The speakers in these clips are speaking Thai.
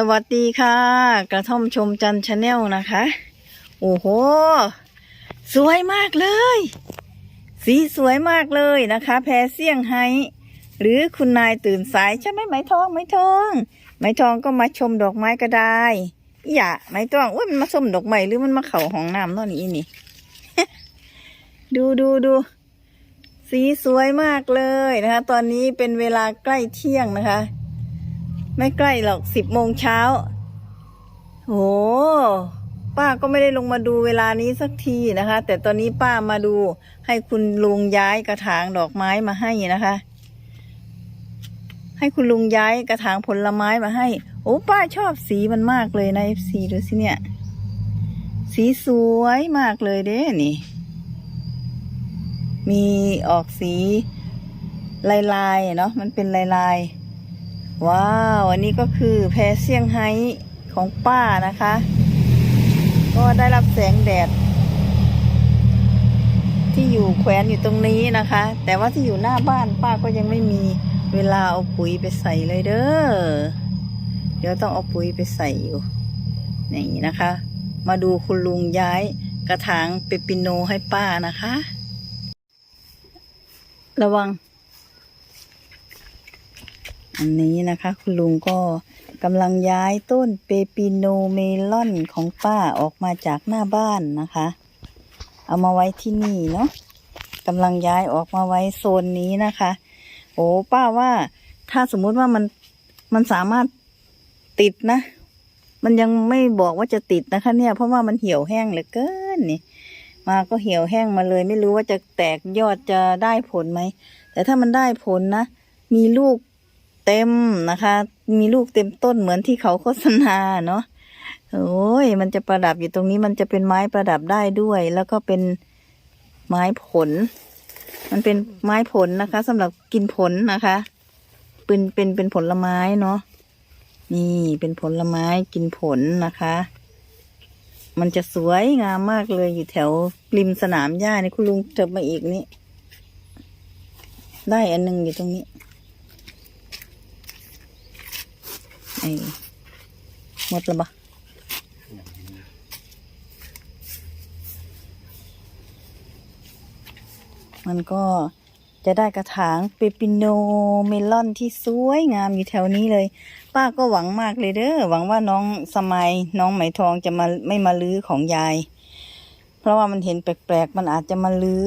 สวัสดีค่ะ กระท่อมชมจันชาแนลนะคะ โอ้โห สวยมากเลย สีสวยมากเลยนะคะ แพรเซี่ยงไฮหรือคุณนายตื่นสายใช่ไหมไหมทองไหมทองไหมทองก็มาชมดอกไม้ก็ได้อีหอย่าไหมทองอุ้ยมันมาชมดอกไม้หรือมันมาเข่าห้องน้ำนาะนี่นี่ ดูดูดูสีสวยมากเลยนะคะ ตอนนี้เป็นเวลาใกล้เที่ยงนะคะ ไม่ใกล้หรอกสิบโมงเช้าโหป้าก็ไม่ได้ลงมาดูเวลานี้สักทีนะคะ แต่ตอนนี้ป้ามาดูให้คุณลุงย้ายกระถางดอกไม้มาให้นะคะ ให้คุณลุงย้ายกระถางผลไม้มาให้ โอ้ป้าชอบสีมันมากเลยนะเอฟซีดูสิเนี่ย สีสวยมากเลยเด้นี่ มีออกสีลายลายๆเนาะมันเป็นลายลายๆ ว้าว อันนี้ก็คือแพเซี่ยงไฮ้ของป้านะคะ ก็ได้รับแสงแดด ที่อยู่แขวนอยู่ตรงนี้นะคะ แต่ว่าที่อยู่หน้าบ้านป้าก็ยังไม่มีเวลาเอาปุ๋ยไปใส่เลยเด้อ เดี๋ยวต้องเอาปุ๋ยไปใส่อยู่ นี่นะคะ มาดูคุณลุงย้ายกระถางเปปิโนให้ป้านะคะ ระวัง อันนี้นะคะคุณลุงก็กำลังย้ายต้นเปปิโนเมลอนของป้าออกมาจากหน้าบ้านนะคะ เอามาไว้ที่นี่เนาะกำลังย้ายออกมาไว้โซนนี้นะคะ โอ้ป้าว่าถ้าสมมุติว่ามันมันสามารถติดนะ มันยังไม่บอกว่าจะติดนะคะ เนี่ย เพราะว่ามันเหี่ยวแห้งเหลือเกินนี่ มาก็เหี่ยวแห้งมาเลย ไม่รู้ว่าจะแตกยอดจะได้ผลไหมแต่ถ้ามันได้ผลนะมีลูก เต็มนะคะ มีลูกเต็มต้นเหมือนที่เขาโฆษณาเนาะโอ้ยมันจะประดับอยู่ตรงนี้มันจะเป็นไม้ประดับได้ด้วย แล้วก็เป็นไม้ผล มันเป็นไม้ผลนะคะสำหรับกินผลนะคะเป็นเป็นเป็นผลไม้เนาะนี่เป็นผลไม้กินผลนะคะ มันจะสวยงามมากเลยอยู่แถวริมสนามหญ้านี่คุณลุงเถิบมาอีกนี่ได้อันหนึงอยู่ตรงนี้ไอ้หมดแล้วปะมันก็จะได้กระถางเปปิโนเมลอนที่สวยงามอยู่แถวนี้เลย ป้าก็หวังมากเลยเด้อหวังว่าน้องสมัยน้องไหมทองจะมาไม่มาลื้อของยาย เพราะว่ามันเห็นแปลกๆ มันอาจจะมาลื้อ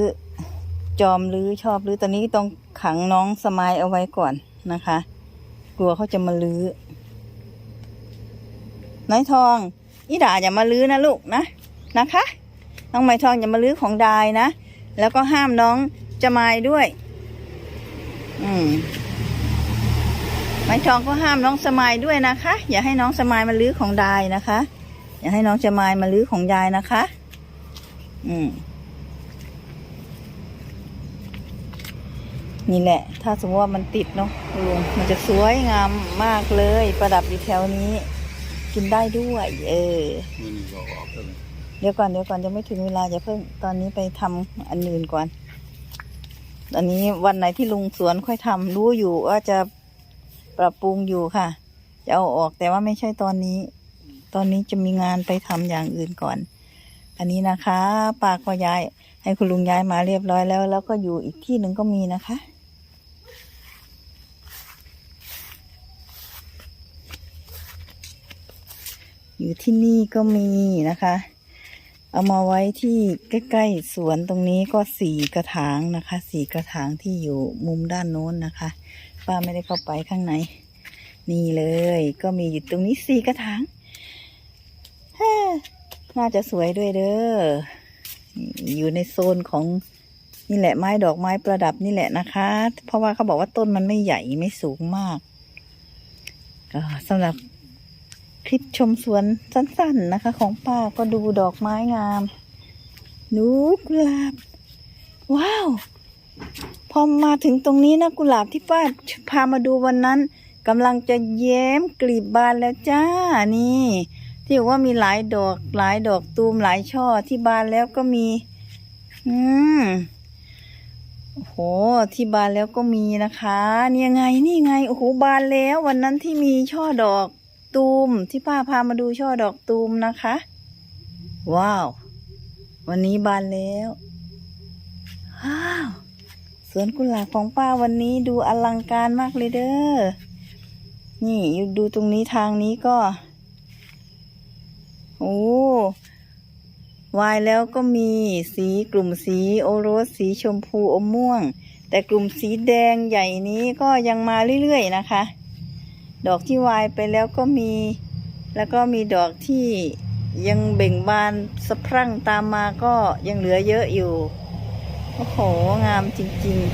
จอมลื้อชอบลื้อตอนนี้ต้องขังน้องสมัยเอาไว้ก่อนนะคะ กลัวเขาจะมาลื้อ ไหมทองอีดาอย่ามาลื้อนะลูกนะนะคะ น้องไหมทองอย่ามาลื้อของดายนะ แล้วก็ห้ามน้องจะมายด้วย อืมไม้ทองก็ห้ามน้องสมายด้วยนะคะ อย่าให้น้องสมายมาลื้อของดายนะคะ อย่าให้น้องสมายมาลื้อของยายนะคะ อืมนี่แหละ ถ้าสมมติว่ามันติดเนาะลุงมันจะสวยงามมากเลย ประดับอยู่แถวนี้ กินได้ด้วย เออมันนี่ก็ออกแล้วเดี๋ยวก่อนเดี๋ยวก่อนยังไม่ถึงเวลาอย่าเพิ่งตอนนี้ไปทำอันอื่นก่อนอันนี้วันไหนที่ลุงสวนค่อยทำรู้อยู่ว่าจะปรับปรุงอยู่ค่ะ จะเอาออกแต่ว่าไม่ใช่ตอนนี้ ตอนนี้จะมีงานไปทำอย่างอื่นก่อน อันนี้นะคะป้าก็ย้าย ให้คุณลุงย้ายมาเรียบร้อยแล้ว แล้วก็อยู่อีกที่หนึ่งก็มีนะคะ อยู่ที่นี่ก็มีนะคะ เอามาไว้ที่ใกล้ๆสวนตรงนี้ก็สี่กระถางนะคะสี่กระถางที่อยู่มุมด้านโน้นนะคะ ป้าไม่ได้เข้าไปข้างใน นี่เลย ก็มีอยู่ตรงนี้สี่กระถางฮ่าน่าจะสวยด้วยเด้ออยู่ในโซนของนี่แหละไม้ดอกไม้ประดับนี่แหละนะคะ เพราะว่าเขาบอกว่าต้นมันไม่ใหญ่ไม่สูงมากก็สำหรับ คลิปชมสวนสั้นๆนะคะ ของป้าก็ดูดอกไม้งามนูกุหลาบ ว้าว พอมาถึงตรงนี้นะกุหลาบที่ป้าพามาดูวันนั้นกำลังจะแย้มกลีบบานแล้วจ้านี่ ที่บอกว่ามีหลายดอกหลายดอกตูมหลายช่อที่บานแล้วก็มี อืมโอ้โหที่บานแล้วก็มีนะคะ นี่ยังไงนี่ไงโอ้โหบานแล้ว วันนั้นที่มีช่อดอก ตูมที่ป้าพามาดูช่อดอกตูมนะคะ ว้าว วันนี้บานแล้วว้าวสวนกุหลาบของป้าวันนี้ดูอลังการมากเลยเด้อนี่ดูตรงนี้ทางนี้ก็โอ้วายแล้วก็มีสีกลุ่มสีโอโรสสีชมพูอมม่วง แต่กลุ่มสีแดงใหญ่นี้ก็ยังมาเรื่อยๆนะคะ ดอกที่วายไปแล้วก็มี แล้วก็มีดอกที่ยังเบ่งบานสะพรั่งตามมาก็ยังเหลือเยอะอยู่ โอ้โห งามจริง ๆ